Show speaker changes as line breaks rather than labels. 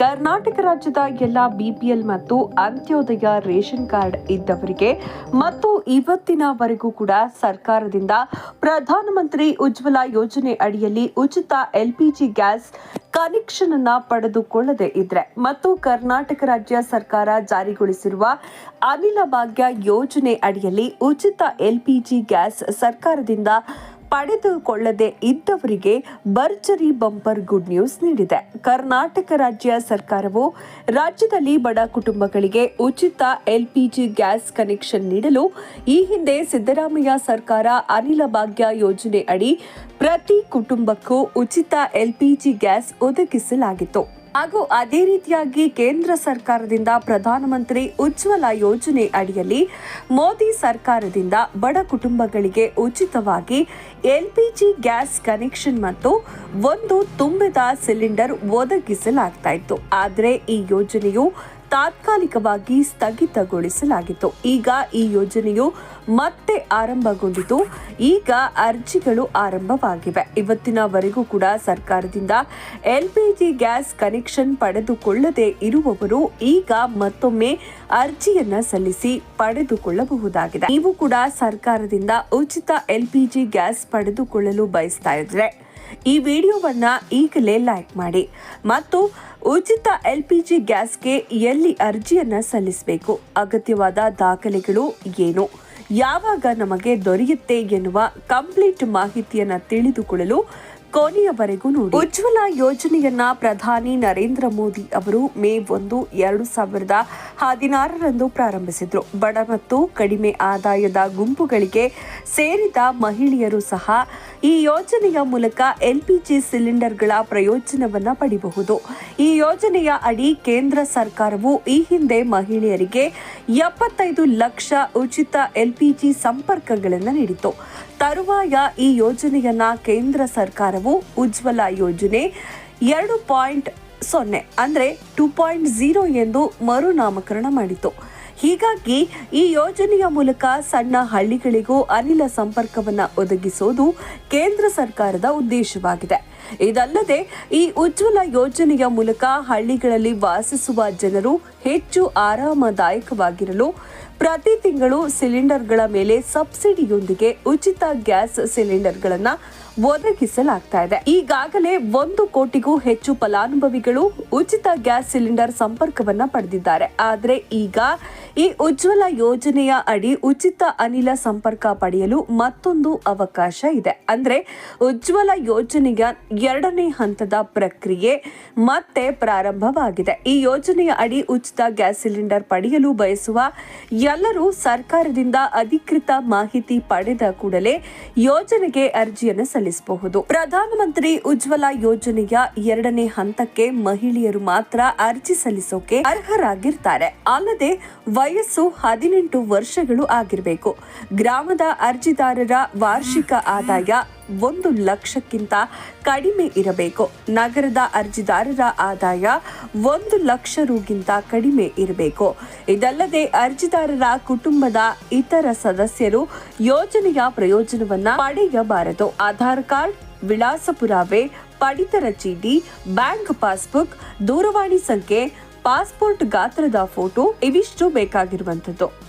ಕರ್ನಾಟಕ ರಾಜ್ಯದ ಎಲ್ಲ ಬಿಪಿಎಲ್ ಮತ್ತು ಅಂತ್ಯೋದಯ ರೇಷನ್ ಕಾರ್ಡ್ ಇದ್ದವರಿಗೆ ಮತ್ತು ಇವತ್ತಿನವರೆಗೂ ಕೂಡ ಸರ್ಕಾರದಿಂದ ಪ್ರಧಾನಮಂತ್ರಿ ಉಜ್ವಲ ಯೋಜನೆ ಅಡಿಯಲ್ಲಿ ಉಚಿತ ಎಲ್ಪಿಜಿ ಗ್ಯಾಸ್ ಕನೆಕ್ಷನ್ ಅನ್ನ ಪಡೆದುಕೊಳ್ಳದೇ ಇದ್ರೆ ಮತ್ತು ಕರ್ನಾಟಕ ರಾಜ್ಯ ಸರ್ಕಾರ ಜಾರಿಗೊಳಿಸಿರುವ ಅನಿಲ ಭಾಗ್ಯ ಯೋಜನೆ ಅಡಿಯಲ್ಲಿ ಉಚಿತ ಎಲ್ಪಿಜಿ ಗ್ಯಾಸ್ ಸರ್ಕಾರದಿಂದ ಪಡೆದುಕೊಳ್ಳದೆ ಇದ್ದವರಿಗೆ ಭರ್ಜರಿ ಬಂಪರ್ ಗುಡ್ ನ್ಯೂಸ್ ನೀಡಿದೆ. ಕರ್ನಾಟಕ ರಾಜ್ಯ ಸರ್ಕಾರವು ರಾಜ್ಯದಲ್ಲಿ ಬಡ ಕುಟುಂಬಗಳಿಗೆ ಉಚಿತ ಎಲ್ಪಿಜಿ ಗ್ಯಾಸ್ ಕನೆಕ್ಷನ್ ನೀಡಲು ಈ ಹಿಂದೆ ಸಿದ್ದರಾಮಯ್ಯ ಸರ್ಕಾರ ಅನಿಲ ಭಾಗ್ಯ ಯೋಜನೆ ಅಡಿ ಪ್ರತಿ ಕುಟುಂಬಕ್ಕೂ ಉಚಿತ ಎಲ್ಪಿಜಿ ಗ್ಯಾಸ್ ಒದಗಿಸಲಾಗಿತ್ತು. ಹಾಗೂ ಅದೇ ರೀತಿಯಾಗಿ ಕೇಂದ್ರ ಸರ್ಕಾರದಿಂದ ಪ್ರಧಾನಮಂತ್ರಿ ಉಜ್ವಲ ಯೋಜನೆ ಅಡಿಯಲ್ಲಿ ಮೋದಿ ಸರ್ಕಾರದಿಂದ ಬಡ ಕುಟುಂಬಗಳಿಗೆ ಉಚಿತವಾಗಿ ಎಲ್ಪಿಜಿ ಗ್ಯಾಸ್ ಕನೆಕ್ಷನ್ ಮತ್ತು ಒಂದು ತುಂಬಿದ ಸಿಲಿಂಡರ್ ಒದಗಿಸಲಾಗ್ತಾ ಇತ್ತು. ಆದರೆ ಈ ಯೋಜನೆಯು ತಾತ್ಕಾಲಿಕವಾಗಿ ಸ್ಥಗಿತಗೊಳಿಸಲಾಗಿತ್ತು. ಈಗ ಈ ಯೋಜನೆಯು ಮತ್ತೆ ಆರಂಭಗೊಂಡಿತು. ಈಗ ಅರ್ಜಿಗಳು ಆರಂಭವಾಗಿವೆ. ಇವತ್ತಿನವರೆಗೂ ಕೂಡ ಸರ್ಕಾರದಿಂದ ಎಲ್ಪಿಜಿ ಗ್ಯಾಸ್ ಕನೆಕ್ಷನ್ ಪಡೆದುಕೊಳ್ಳದೆ ಇರುವವರು ಈಗ ಮತ್ತೊಮ್ಮೆ ಅರ್ಜಿಯನ್ನ ಸಲ್ಲಿಸಿ ಪಡೆದುಕೊಳ್ಳಬಹುದಾಗಿದೆ. ನೀವು ಕೂಡ ಸರ್ಕಾರದಿಂದ ಉಚಿತ ಎಲ್ಪಿಜಿ ಗ್ಯಾಸ್ ಪಡೆದುಕೊಳ್ಳಲು ಬಯಸ್ತಾ ಇದ್ರೆ ಈ ವಿಡಿಯೋವನ್ನು ಈಗಲೇ ಲೈಕ್ ಮಾಡಿ ಮತ್ತು ಉಚಿತ ಎಲ್ ಪಿ ಜಿ ಗ್ಯಾಸ್ಗೆ ಎಲ್ಲಿ ಅರ್ಜಿಯನ್ನು ಸಲ್ಲಿಸಬೇಕು? ಅಗತ್ಯವಾದ ದಾಖಲೆಗಳು ಏನು? ಯಾವಾಗ ನಮಗೆ ದೊರೆಯುತ್ತೆ ಎನ್ನುವ ಕಂಪ್ಲೀಟ್ ಮಾಹಿತಿಯನ್ನು ತಿಳಿದುಕೊಳ್ಳಲು ಕೊನೆಯವರೆಗೂ ನೋಡಿ. ಉಜ್ವಲ ಯೋಜನೆಯನ್ನ ಪ್ರಧಾನಿ ನರೇಂದ್ರ ಮೋದಿ ಅವರು ಮೇ ಒಂದು, ಎರಡು ಸಾವಿರದ ಹದಿನಾರರಂದು ಪ್ರಾರಂಭಿಸಿದ್ರು. ಬಡ ಮತ್ತು ಕಡಿಮೆ ಆದಾಯದ ಗುಂಪುಗಳಿಗೆ ಸೇರಿದ ಮಹಿಳೆಯರು ಸಹ ಈ ಯೋಜನೆಯ ಮೂಲಕ ಎಲ್ಪಿಜಿ ಸಿಲಿಂಡರ್ಗಳ ಪ್ರಯೋಜನವನ್ನ ಪಡೆಯಬಹುದು ಈ ಯೋಜನೆಯ ಅಡಿ ಕೇಂದ್ರ ಸರ್ಕಾರವು ಈ ಹಿಂದೆ ಮಹಿಳೆಯರಿಗೆ ಎಪ್ಪತ್ತೈದು ಲಕ್ಷ ಉಚಿತ ಎಲ್ಪಿಜಿ ಸಂಪರ್ಕಗಳನ್ನು ನೀಡಿತು ತರುವಾಯ ಈ ಯೋಜನೆಯನ್ನ ಕೇಂದ್ರ ಸರ್ಕಾರವು ಉಜ್ವಲ ಯೋಜನೆ ಎರಡು ಪಾಯಿಂಟ್ ಸೊನ್ನೆ, ಅಂದರೆ ಟೂ ಪಾಯಿಂಟ್ ಝೀರೋ ಎಂದು ಮರುನಾಮಕರಣ ಮಾಡಿತು. ಹೀಗಾಗಿ ಈ ಯೋಜನೆಯ ಮೂಲಕ ಸಣ್ಣ ಹಳ್ಳಿಗಳಿಗೂ ಅನಿಲ ಸಂಪರ್ಕವನ್ನು ಒದಗಿಸೋದು ಕೇಂದ್ರ ಸರ್ಕಾರದ ಉದ್ದೇಶವಾಗಿದೆ. ಇದಲ್ಲದೆ ಈ ಉಜ್ವಲ ಯೋಜನೆಯ ಮೂಲಕ ಹಳ್ಳಿಗಳಲ್ಲಿ ವಾಸಿಸುವ ಜನರು ಹೆಚ್ಚು ಆರಾಮದಾಯಕವಾಗಿರಲು ಪ್ರತಿ ತಿಂಗಳು ಸಿಲಿಂಡರ್ಗಳ ಮೇಲೆ ಸಬ್ಸಿಡಿಯೊಂದಿಗೆ ಉಚಿತ ಗ್ಯಾಸ್ ಸಿಲಿಂಡರ್ಗಳನ್ನು ಒದಗಿಸಲಾಗ್ತಾ ಇದೆ. ಈಗಾಗಲೇ ಒಂದು ಕೋಟಿಗೂ ಹೆಚ್ಚು ಫಲಾನುಭವಿಗಳು ಉಚಿತ ಗ್ಯಾಸ್ ಸಿಲಿಂಡರ್ ಸಂಪರ್ಕವನ್ನ ಪಡೆದಿದ್ದಾರೆ. ಆದರೆ ಈಗ ಈ ಉಜ್ವಲ ಯೋಜನೆಯ ಅಡಿ ಉಚಿತ ಅನಿಲ ಸಂಪರ್ಕ ಪಡೆಯಲು ಮತ್ತೊಂದು ಅವಕಾಶ ಇದೆ. ಅಂದ್ರೆ ಉಜ್ವಲ ಯೋಜನೆಯ ಎರಡನೇ ಹಂತದ ಪ್ರಕ್ರಿಯೆ ಮತ್ತೆ ಪ್ರಾರಂಭವಾಗಿದೆ. ಈ ಯೋಜನೆಯ ಅಡಿ ಉಚಿತ ಗ್ಯಾಸ್ ಸಿಲಿಂಡರ್ ಪಡೆಯಲು ಬಯಸುವ ಎಲ್ಲರೂ ಸರ್ಕಾರದಿಂದ ಅಧಿಕೃತ ಮಾಹಿತಿ ಪಡೆದ ಕೂಡಲೇ ಯೋಜನೆಗೆ ಅರ್ಜಿಯನ್ನು ಸಲ್ಲಿಸಬಹುದು. ಪ್ರಧಾನಮಂತ್ರಿ ಉಜ್ವಲ ಯೋಜನೆಯ ಎರಡನೇ ಹಂತಕ್ಕೆ ಮಹಿಳೆಯರು ಮಾತ್ರ ಅರ್ಜಿ ಸಲ್ಲಿಸೋಕೆ ಅರ್ಹರಾಗಿರ್ತಾರೆ. ಅಲ್ಲದೆ ವಯಸ್ಸು ಹದಿನೆಂಟು ವರ್ಷಗಳು ಆಗಿರಬೇಕು. ಗ್ರಾಮದ ಅರ್ಜಿದಾರರ ವಾರ್ಷಿಕ ಆದಾಯ ಒಂದು ಲಕ್ಷಕ್ಕಿಂತ ಕಡಿಮೆ ಇರಬೇಕು. ನಗರದ ಅರ್ಜಿದಾರರ ಆದಾಯ ಒಂದು ಲಕ್ಷ ರುಗಿಂತ ಕಡಿಮೆ ಇರಬೇಕು. ಇದಲ್ಲದೆ ಅರ್ಜಿದಾರರ ಕುಟುಂಬದ ಇತರ ಸದಸ್ಯರು ಯೋಜನೆಯ ಪ್ರಯೋಜನವನ್ನ ಪಡೆಯಬಾರದು. ಆಧಾರ್ ಕಾರ್ಡ್ ವಿಳಾಸ ಪುರಾವೆ ಪಡಿತರ ಚೀಟಿ, ಬ್ಯಾಂಕ್ ಪಾಸ್ಬುಕ್, ದೂರವಾಣಿ ಸಂಖ್ಯೆ, ಪಾಸ್ಪೋರ್ಟ್ ಗಾತ್ರದ ಫೋಟೋ, ಇವಿಷ್ಟು ಬೇಕಾಗಿರುವಂತದ್ದು